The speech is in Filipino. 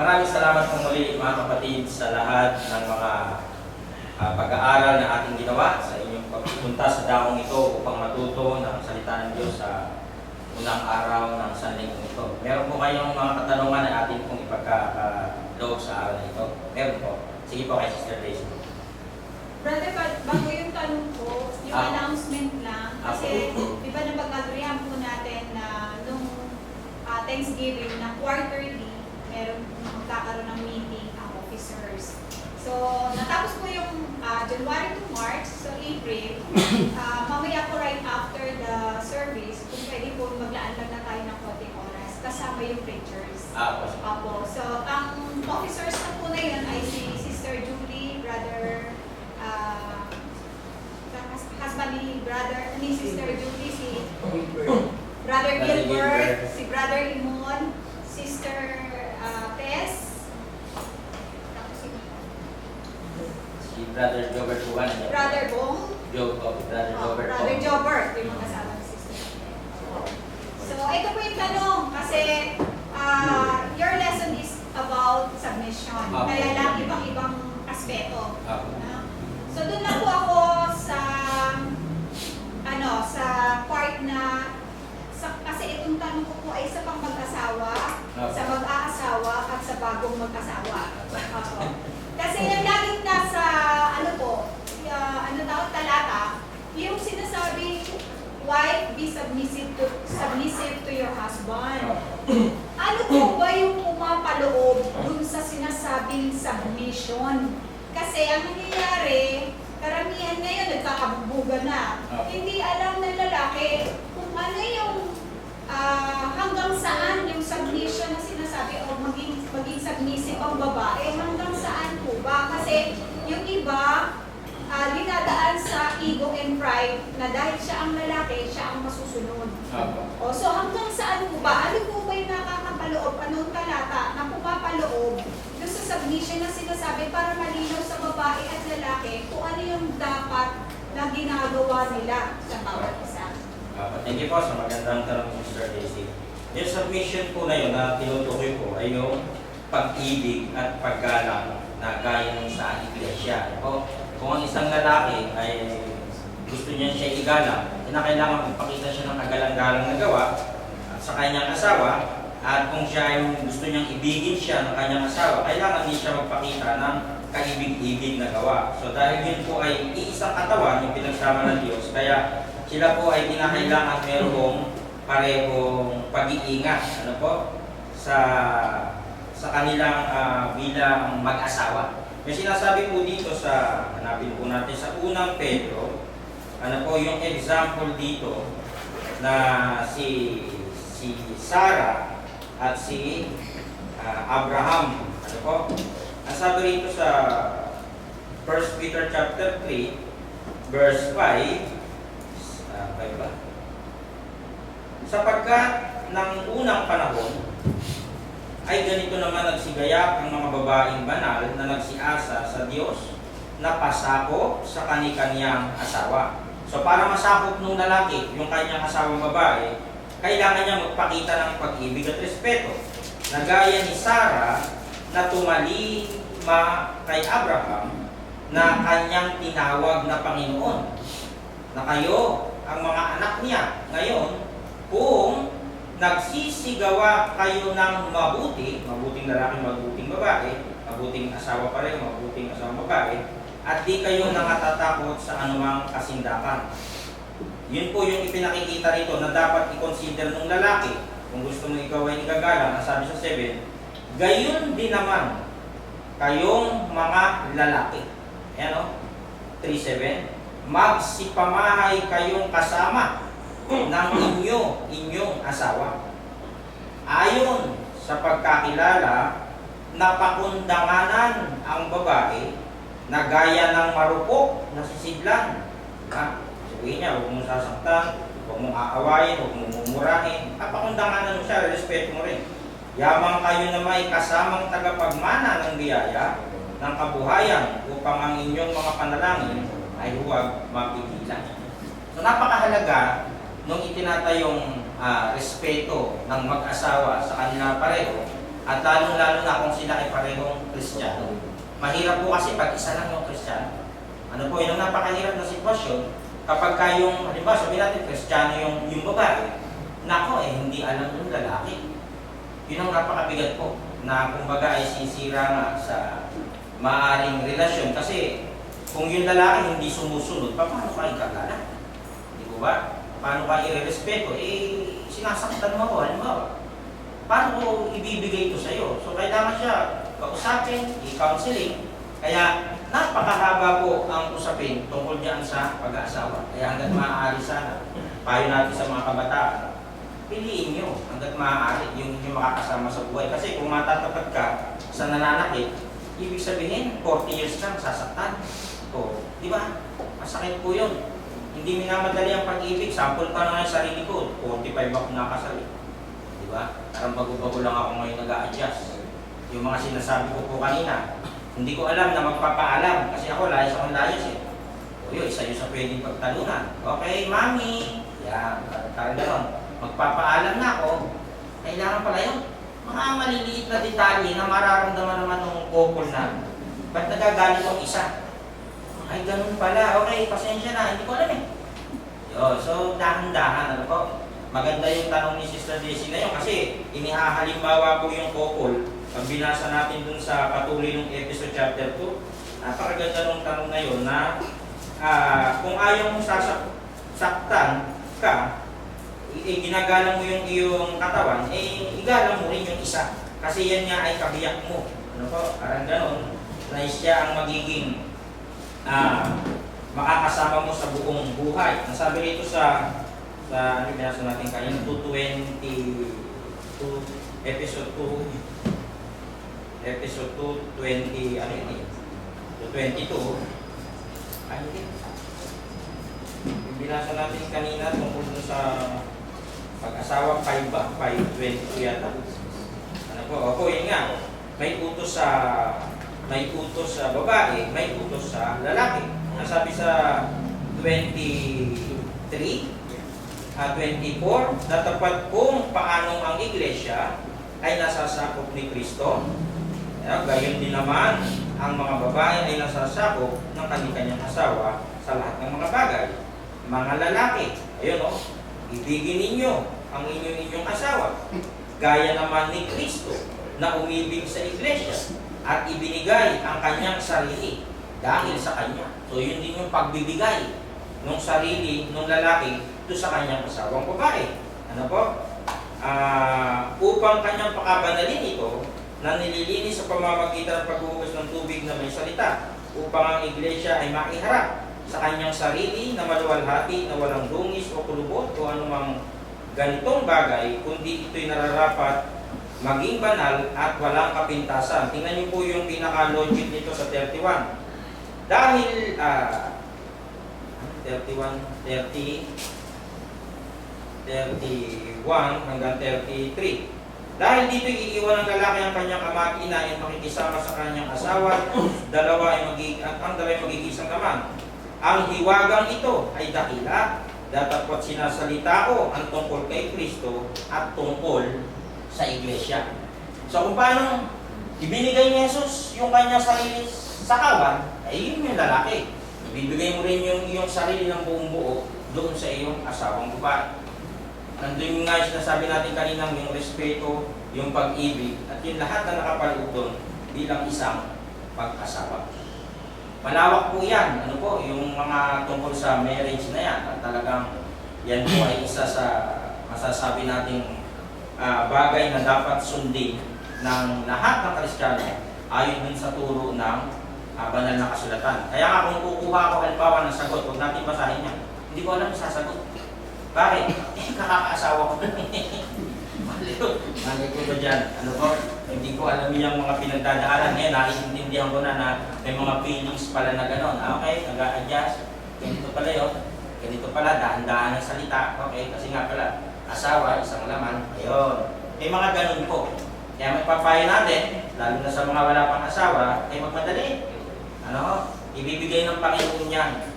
maraming salamat po muli mga kapatid sa lahat ng mga ah, pag-aaral na ating ginawa sa inyong pagpunta sa daong ito upang matuto ng salita ng Diyos sa unang araw ng sanlingkong ito. Meron po kayong mga katanungan na atin pong ipagkakaloob sa araw na ito. Meron po. Sige po kay Sister Daisy. Brother, ba- bago yung tanong ko, yung Ah. announcement lang, kasi Ah. di ba napag-agreehan po natin na nung ah, Thanksgiving na quarterly, meron magkakaroon ng meeting ang officers. So, natapos po yung ah, January to March, so April, ah, mamaya po right after the service, kung pwede po maglaan lang na tayo ng konting oras, kasama yung preachers. Ah, po. Apo. So, ang officers na po na yun ay si Sister Julie, Brother, hus- husband ni Brother, ni Sister Julie, si Brother Gilbert. si Brother Imon, Sister ah, Tess, tapos si Si Brother Jobert po ba? Brother Bong, Job, oh, Brother oh, Jobert po. Brother Jobert, yung mga kasama ni Sister. So, ito po yung tanong kasi ah, your lesson is about submission. Apo. Kaya lang ibang-ibang aspeto. Ah? So doon na po ako sa ano sa part na kasi itong tanong ko po ay sa pang mag-asawa, Apo. sa mag-aasawa at sa bagong mag-asawa. Kasi yung laging nasa ano po, uh, ano tawag talata, yung sinasabi wife be submissive to submissive to your husband. Ano po ba yung pumapaloob dun sa sinasabing submission? Kasi ang nangyayari, karamihan ngayon nagkakabubuga na. Ah. Hindi alam ng lalaki kung ano yung ah, hanggang saan yung submission na sinasabi o maging, maging submissive ang babae, hanggang saan po ba? Kasi yung iba, ah, dinadaan sa ego and pride na dahil siya ang lalaki, siya ang masusunod. O, so hanggang saan po ba? Ano po ba yung nakakapaloob? Anong talata na pumapaloob doon sa submission na sinasabi para malinaw sa babae at lalaki kung ano yung dapat na ginagawa nila sa bawat isa? Ah, thank you po sa magandang tanong, Mr. Daisy. Yung submission po na yun na tinutukoy ko ay yung pag-ibig at paggalang na gaya ng sa iglesia. O, kung ang isang lalaki ay gusto niya siya igalang, kinakailangan magpakita siya ng kagalang-galang na gawa sa kanyang asawa at kung siya ay gusto niyang ibigin siya ng kanyang asawa, kailangan din siya magpakita ng kaibig-ibig na gawa. So dahil yun po ay iisang katawan yung pinagsama ng Diyos, kaya sila po ay kinakailangan merong parehong pag-iingat ano po sa sa kanilang ah, bilang mag-asawa. May sinasabi po dito sa hanapin po natin sa unang Pedro, ano po yung example dito na si si Sarah at si ah, Abraham. Ano po? Ang sabi rito sa 1 Peter chapter 3 verse 5 ah, 5 ba? Sapagkat ng unang panahon ay ganito naman nagsigaya ang mga babaeng banal na nagsiasa sa Diyos na pasakop sa kani-kanyang asawa. So para masakop nung lalaki yung kanyang asawang babae, kailangan niya magpakita ng pag-ibig at respeto. Na gaya ni Sarah na tumalima kay Abraham na kanyang tinawag na Panginoon. Na kayo, ang mga anak niya, ngayon, kung nagsisigawa kayo ng mabuti, mabuting lalaki, mabuting babae, mabuting asawa pa rin, mabuting asawang babae, at di kayo nakatatakot sa anumang kasindakan. Yun po yung ipinakikita rito na dapat i-consider ng lalaki. Kung gusto mo ikaw ay igagalang, ang sabi sa 7, gayon din naman kayong mga lalaki. Ayan o, 3.7, magsipamahay kayong kasama ng inyo, inyong asawa. Ayon sa pagkakilala, napakundanganan ang babae na gaya ng marupok na sisidlan. Ha? Sabihin niya, huwag mong sasaktan, huwag mong aawayin, huwag mong mumurahin. Napakundanganan mo siya, respeto mo rin. Yamang kayo na may kasamang tagapagmana ng biyaya ng kabuhayan upang ang inyong mga panalangin ay huwag mapigilan. So napakahalaga nung itinatayong ah, respeto ng mag-asawa sa kanila pareho At lalong-lalo na kung sila ay parehong Kristiyano. Mahirap po kasi pag isa lang yung Kristiyano. Ano po, yun ang napakahirap na sitwasyon. Kapag kayong, halimbawa sabihin natin, Kristiyano yung, yung babae, nako eh, hindi alam yung lalaki. Yun ang napakabigat po, na kumbaga ay sisira nga sa maaring relasyon. Kasi kung yung lalaki hindi sumusunod, pa- paano kayo kakala? Di ko ba? Paano ka i-respeto? Eh, sinasaktan mo ako, halimbawa. Paano ko ibibigay ito sa'yo? So, kailangan siya kausapin, i-counseling. Kaya, napakahaba po ang usapin tungkol dyan sa pag-aasawa. Kaya hanggat maaari sana, payo natin sa mga kabataan, piliin nyo hanggat maaari yung inyong makakasama sa buhay. Kasi kung matatapat ka sa nananakit, ibig sabihin, 40 years lang, sasaktan. O, di ba? Masakit po yun. Hindi minamadali ang pag-ibig. Sample pa na yung sarili ko. 45 ako nakasal. Di ba? Parang bago-bago lang ako ngayon nag-a-adjust. Yung mga sinasabi ko po kanina, hindi ko alam na magpapaalam kasi ako layas akong layas eh. O yun, isa yun sa pwedeng pagtalunan. Okay, mami. Yan, parang gano'n. Magpapaalam na ako. Kailangan pala yun. Mga maliliit na detalye na mararamdaman naman ng couple na. Ba't nagagalit ang isa? Ay, ganun pala. Okay, pasensya na. Hindi ko alam eh. Yo, so dahan-dahan, ano po? Maganda yung tanong ni Sister Daisy na yun kasi inihahalimbawa po yung couple. Pag binasa natin dun sa patuloy ng episode chapter 2, napakaganda nung tanong na yun na ah, kung ayaw mong sasak saktan ka, eh, ginagalang mo yung iyong katawan, eh igalang mo rin yung isa. Kasi yan nga ay kabiyak mo. Ano po? Parang ganun. Na siya ang magiging ah makakasama mo sa buong buhay. Ang sabi rito sa sa ano binasa natin kanina 220 to episode 2 episode 2 20 ano yun eh? 222 ano yun binasa natin kanina tungkol sa pag-asawa 5 ba? 522 yata. Ano po? Opo yun nga. May utos sa may utos sa babae, may utos sa lalaki. Ang sabi sa 23, ah, 24, natapat kung paanong ang iglesia ay nasasakop ni Kristo. Kaya gayon din naman, ang mga babae ay nasasakop ng kanyang asawa sa lahat ng mga bagay. Mga lalaki, ayun o, ibigin ninyo ang inyong inyong asawa. Gaya naman ni Kristo na umibig sa iglesia at ibinigay ang kanyang sarili dahil sa kanya. So yun din yung pagbibigay ng sarili ng lalaki to sa kanyang asawang babae. Ano po? Ah, upang kanyang pakabanalin ito na nililinis sa pamamagitan ng paghuhugas ng tubig na may salita upang ang iglesia ay maiharap sa kanyang sarili na maluwalhati na walang dungis o kulubot o anumang ganitong bagay kundi ito'y nararapat maging banal at walang kapintasan. Tingnan niyo po yung pinaka-logic nito sa 31. Dahil, ah, 31, 30, 31 hanggang 33. Dahil dito iiwan ng lalaki ang kanyang ama at ina ay makikisama sa kanyang asawa, dalawa ay magig at ang dalawa ay magiging naman. Ang hiwagang ito ay dakila, datapot sinasalita ko ang tungkol kay Kristo at tungkol sa iglesia. So kung paano ibinigay ni Jesus yung kanyang sarili sa kawan, ay yun yung lalaki. Ibibigay mo rin yung iyong sarili ng buong buo doon sa iyong asawang babae. Nandun yung nga yung sinasabi natin kanina, yung respeto, yung pag-ibig, at yung lahat na nakapaloob doon bilang isang pag-asawa. Malawak po yan, ano po, yung mga tungkol sa marriage na yan, at talagang yan po ay isa sa masasabi nating ah, bagay na dapat sundin ng lahat ng Kristiyano ayon din sa turo ng ah, banal na kasulatan. Kaya nga kung kukuha ako halimbawa ng sagot, huwag natin basahin yan. Hindi ko alam sasagot. Bakit? Eh, kakakaasawa ko. Mali ko. Ba dyan? Ano ko? Hindi ko alam yung mga pinagdadaanan. Ngayon, naiintindihan ko na na may mga feelings pala na gano'n. Ah, okay, nag-a-adjust. Ganito pala yun. Ganito pala, dahan-dahan ng salita. Okay, kasi nga pala, asawa, isang laman. Ayun. May mga ganun po. Kaya magpapayo natin, lalo na sa mga wala pang asawa, ay magmadali. Ano? Ibibigay ng Panginoon yan